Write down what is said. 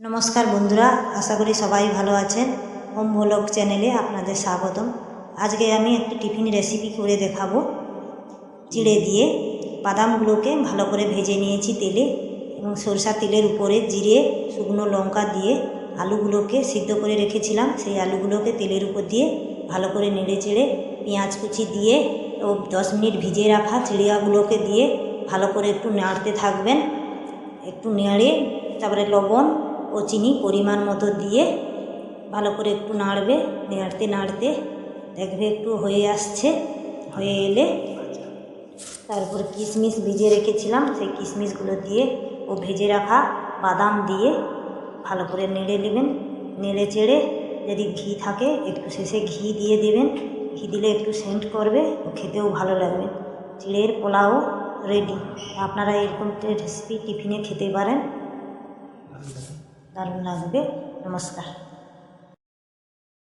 নমস্কার বন্ধুরা, আশা করি সবাই ভালো আছেন। হোম ভ্লগ চ্যানেলে আপনাদের স্বাগতম। আজকে আমি একটি টিফিন রেসিপি করে দেখাবো। চিড়ে দিয়ে বাদামগুলোকে ভালো করে ভেজে নিয়েছি তেলে এবং সরষা তেলের উপরে জিরে, শুকনো লঙ্কা দিয়ে আলুগুলোকে সিদ্ধ করে রেখেছিলাম। সেই আলুগুলোকে তেলের উপর দিয়ে ভালো করে নেড়ে চেড়ে পেঁয়াজ কুচি দিয়ে ও দশ মিনিট ভিজিয়ে রাখা চিড়িয়াগুলোকে দিয়ে ভালো করে একটু নাড়তে থাকবেন। একটু নেড়ে তারপরে লবণ ও চিনি পরিমাণ মতো দিয়ে ভালো করে একটু নাড়বে, নাড়তে নাড়তে। দেখবে একটু হয়ে আসছে, হয়ে এলে তারপর কিশমিশ ভিজে রেখেছিলাম, সেই কিশমিশগুলো দিয়ে ও ভেজে রাখা বাদাম দিয়ে ভালো করে নেড়ে নেবেন। নেড়ে চেড়ে যদি ঘি থাকে, একটু শেষে ঘি দিয়ে দেবেন। ঘি দিলে একটু সেন্ট করবে, ও খেতেও ভালো লাগবে। চিড়ের পোলাও রেডি আপনারা এরকম রেসিপি টিফিনে খেতে পারেন। দারুণ লাগবে নমস্কার।